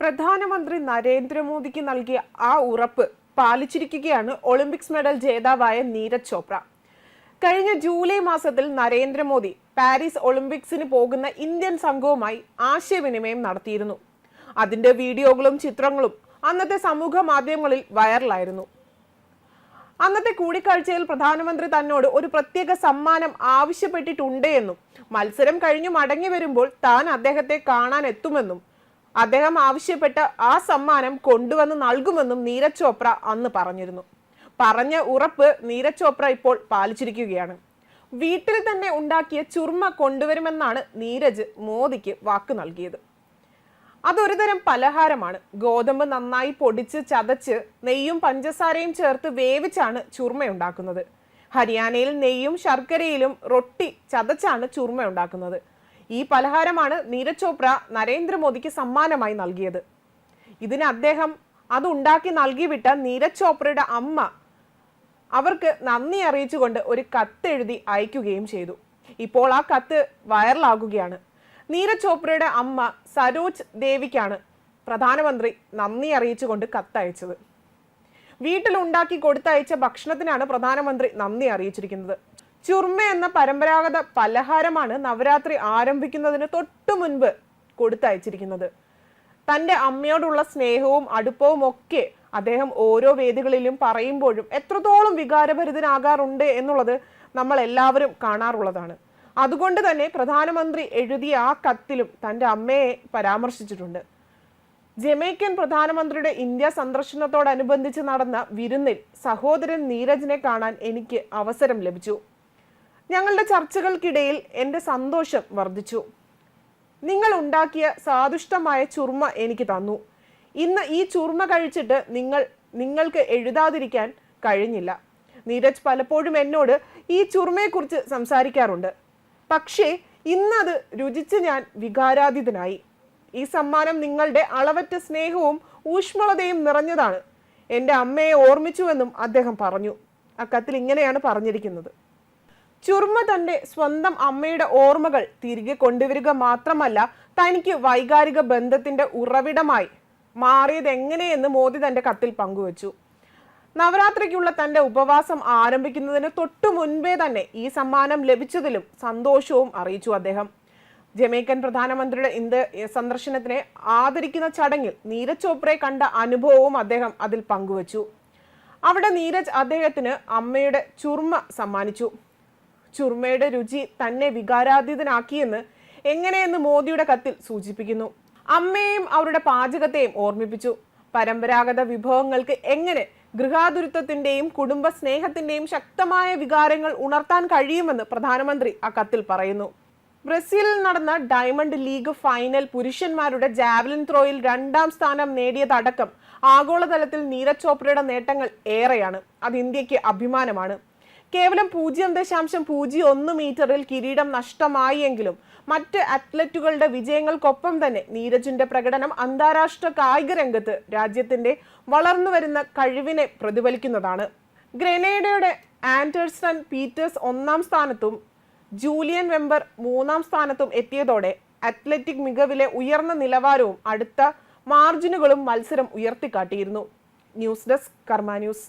പ്രധാനമന്ത്രി നരേന്ദ്രമോദിക്ക് നൽകിയ ആ ഉറപ്പ് പാലിച്ചിരിക്കുകയാണ് ഒളിമ്പിക്സ് മെഡൽ ജേതാവായ നീരജ് ചോപ്ര. കഴിഞ്ഞ ജൂലൈ മാസത്തിൽ നരേന്ദ്രമോദി പാരീസ് ഒളിമ്പിക്സിന് പോകുന്ന ഇന്ത്യൻ സംഘവുമായി ആശയവിനിമയം നടത്തിയിരുന്നു. അതിന്റെ വീഡിയോകളും ചിത്രങ്ങളും അന്നത്തെ സമൂഹ മാധ്യമങ്ങളിൽ വൈറലായിരുന്നു. അന്നത്തെ കൂടിക്കാഴ്ചയിൽ പ്രധാനമന്ത്രി തന്നോട് ഒരു പ്രത്യേക സമ്മാനം ആവശ്യപ്പെട്ടിട്ടുണ്ട് എന്നും മത്സരം കഴിഞ്ഞു മടങ്ങി വരുമ്പോൾ താൻ അദ്ദേഹത്തെ കാണാൻ എത്തുമെന്നും അദ്ദേഹം ആവശ്യപ്പെട്ട ആ സമ്മാനം കൊണ്ടുവന്ന് നൽകുമെന്നും നീരജ് ചോപ്ര അന്ന് പറഞ്ഞിരുന്നു. പറഞ്ഞ ഉറപ്പ് നീരജ് ചോപ്ര ഇപ്പോൾ പാലിച്ചിരിക്കുകയാണ്. വീട്ടിൽ തന്നെ ഉണ്ടാക്കിയ ചുർമ കൊണ്ടുവരുമെന്നാണ് നീരജ് മോദിക്ക് വാക്ക് നൽകിയത്. അതൊരു തരം പലഹാരമാണ്. ഗോതമ്പ് നന്നായി പൊടിച്ച് ചതച്ച് നെയ്യും പഞ്ചസാരയും ചേർത്ത് വേവിച്ചാണ് ചുർമ ഉണ്ടാക്കുന്നത് ഹരിയാനയിൽ നെയ്യും ശർക്കരയിലും റൊട്ടി ചതച്ചാണ് ചുർമ ഉണ്ടാക്കുന്നത് ഈ പലഹാരമാണ് നീരജ് ചോപ്ര നരേന്ദ്രമോദിക്ക് സമ്മാനമായി നൽകിയത്. ഇതിന് അദ്ദേഹം അത് ഉണ്ടാക്കി നൽകിവിട്ട നീരജ് ചോപ്രയുടെ അമ്മ അവർക്ക് നന്ദി അറിയിച്ചുകൊണ്ട് ഒരു കത്തെഴുതി അയക്കുകയും ചെയ്തു. ഇപ്പോൾ ആ കത്ത് വൈറലാകുകയാണ്. നീരജ് ചോപ്രയുടെ അമ്മ സരോജ് ദേവിക്കാണ് പ്രധാനമന്ത്രി നന്ദി അറിയിച്ചുകൊണ്ട് കത്തയച്ചത്. വീട്ടിൽ ഉണ്ടാക്കി കൊടുത്തയച്ച ഭക്ഷണത്തിനാണ് പ്രധാനമന്ത്രി നന്ദി അറിയിച്ചിരിക്കുന്നത്. ചുർമ എന്ന പരമ്പരാഗത പലഹാരമാണ് നവരാത്രി ആരംഭിക്കുന്നതിന് തൊട്ടു മുൻപ് കൊടുത്തയച്ചിരിക്കുന്നത്. തന്റെ അമ്മയോടുള്ള സ്നേഹവും അടുപ്പവും ഒക്കെ അദ്ദേഹം ഓരോ വേദികളിലും പറയുമ്പോഴും എത്രത്തോളം വികാരഭരിതനാകാറുണ്ട് എന്നുള്ളത് നമ്മൾ എല്ലാവരും കാണാറുള്ളതാണ്. അതുകൊണ്ട് തന്നെ പ്രധാനമന്ത്രി എഴുതിയ ആ കത്തിലും തന്റെ അമ്മയെ പരാമർശിച്ചിട്ടുണ്ട്. ജമൈക്കൻ പ്രധാനമന്ത്രിയുടെ ഇന്ത്യ സന്ദർശനത്തോടനുബന്ധിച്ച് നടന്ന വിരുന്നിൽ സഹോദരൻ നീരജിനെ കാണാൻ എനിക്ക് അവസരം ലഭിച്ചു. ഞങ്ങളുടെ ചർച്ചകൾക്കിടയിൽ എന്റെ സന്തോഷം വർദ്ധിച്ചു. നിങ്ങൾ ഉണ്ടാക്കിയ സാദുഷ്ടമായ ചുർമ എനിക്ക് തന്നു. ഇന്ന് ഈ ചുർമ കഴിച്ചിട്ട് നിങ്ങൾ നിങ്ങൾക്ക് എഴുതാതിരിക്കാൻ കഴിഞ്ഞില്ല. നീരജ് പലപ്പോഴും എന്നോട് ഈ ചുർമയെക്കുറിച്ച് സംസാരിക്കാറുണ്ട്. പക്ഷേ ഇന്നത് രുചിച്ച് ഞാൻ വികാരാതീതനായി. ഈ സമ്മാനം നിങ്ങളുടെ അളവറ്റ സ്നേഹവും ഊഷ്മളതയും നിറഞ്ഞതാണ്. എന്റെ അമ്മയെ ഓർമ്മിച്ചുവെന്നും അദ്ദേഹം പറഞ്ഞു. ആ കത്തിൽ ഇങ്ങനെയാണ് പറഞ്ഞിരിക്കുന്നത്. ചുർമ തന്റെ സ്വന്തം അമ്മയുടെ ഓർമ്മകൾ തിരികെ കൊണ്ടുവരിക മാത്രമല്ല തനിക്ക് വൈകാരിക ബന്ധത്തിന്റെ ഉറവിടമായി മാറിയത് എങ്ങനെയെന്ന് മോദി തന്റെ കത്തിൽ പങ്കുവച്ചു. നവരാത്രിക്കുള്ള തന്റെ ഉപവാസം ആരംഭിക്കുന്നതിന് തൊട്ടു മുൻപേ തന്നെ ഈ സമ്മാനം ലഭിച്ചതിലും സന്തോഷവും അറിയിച്ചു അദ്ദേഹം. ജമൈക്കൻ പ്രധാനമന്ത്രിയുടെ ഇന്ത്യ സന്ദർശനത്തിനെ ആദരിക്കുന്ന ചടങ്ങിൽ നീരജ് ചോപ്രയെ കണ്ട അനുഭവവും അദ്ദേഹം അതിൽ പങ്കുവച്ചു. അവിടെ നീരജ് അദ്ദേഹത്തിന് അമ്മയുടെ ചുർമ്മ സമ്മാനിച്ചു. ചുർമയുടെ രുചി തന്നെ വികാരാതീതനാക്കിയെന്ന് എങ്ങനെയെന്ന് മോദിയുടെ കത്തിൽ സൂചിപ്പിക്കുന്നു. അമ്മയെയും അവരുടെ പാചകത്തെയും ഓർമ്മിപ്പിച്ചു. പരമ്പരാഗത വിഭവങ്ങൾക്ക് എങ്ങനെ ഗൃഹാതുരത്വത്തിന്റെയും കുടുംബ സ്നേഹത്തിന്റെയും ശക്തമായ വികാരങ്ങൾ ഉണർത്താൻ കഴിയുമെന്ന് പ്രധാനമന്ത്രി ആ കത്തിൽ പറയുന്നു. ബ്രസീലിൽ നടന്ന ഡയമണ്ട് ലീഗ് ഫൈനൽ പുരുഷന്മാരുടെ ജാവലിൻ ത്രോയിൽ രണ്ടാം സ്ഥാനം നേടിയതടക്കം ആഗോളതലത്തിൽ നീരജ് ചോപ്രയുടെ നേട്ടങ്ങൾ ഏറെയാണ്. അത് ഇന്ത്യയ്ക്ക് അഭിമാനമാണ്. കേവലം പൂജ്യം ദശാംശം പൂജ്യം ഒന്ന് മീറ്ററിൽ കിരീടം നഷ്ടമായി എങ്കിലും മറ്റ് അത്ലറ്റുകളുടെ വിജയങ്ങൾക്കൊപ്പം തന്നെ നീരജിന്റെ പ്രകടനം അന്താരാഷ്ട്ര കായിക രംഗത്ത് രാജ്യത്തിന്റെ വളർന്നുവരുന്ന കഴിവിനെ പ്രതിഫലിക്കുന്നതാണ്. ഗ്രനേഡയുടെ ആൻഡേഴ്സൺ പീറ്റേഴ്സ് ഒന്നാം സ്ഥാനത്തും ജൂലിയൻ വെമ്പർ മൂന്നാം സ്ഥാനത്തും എത്തിയതോടെ അത്ലറ്റിക് മികവിലെ ഉയർന്ന നിലവാരവും അടുത്ത മാർജിനുകളും മത്സരം ഉയർത്തിക്കാട്ടിയിരുന്നു. News desk Karma news.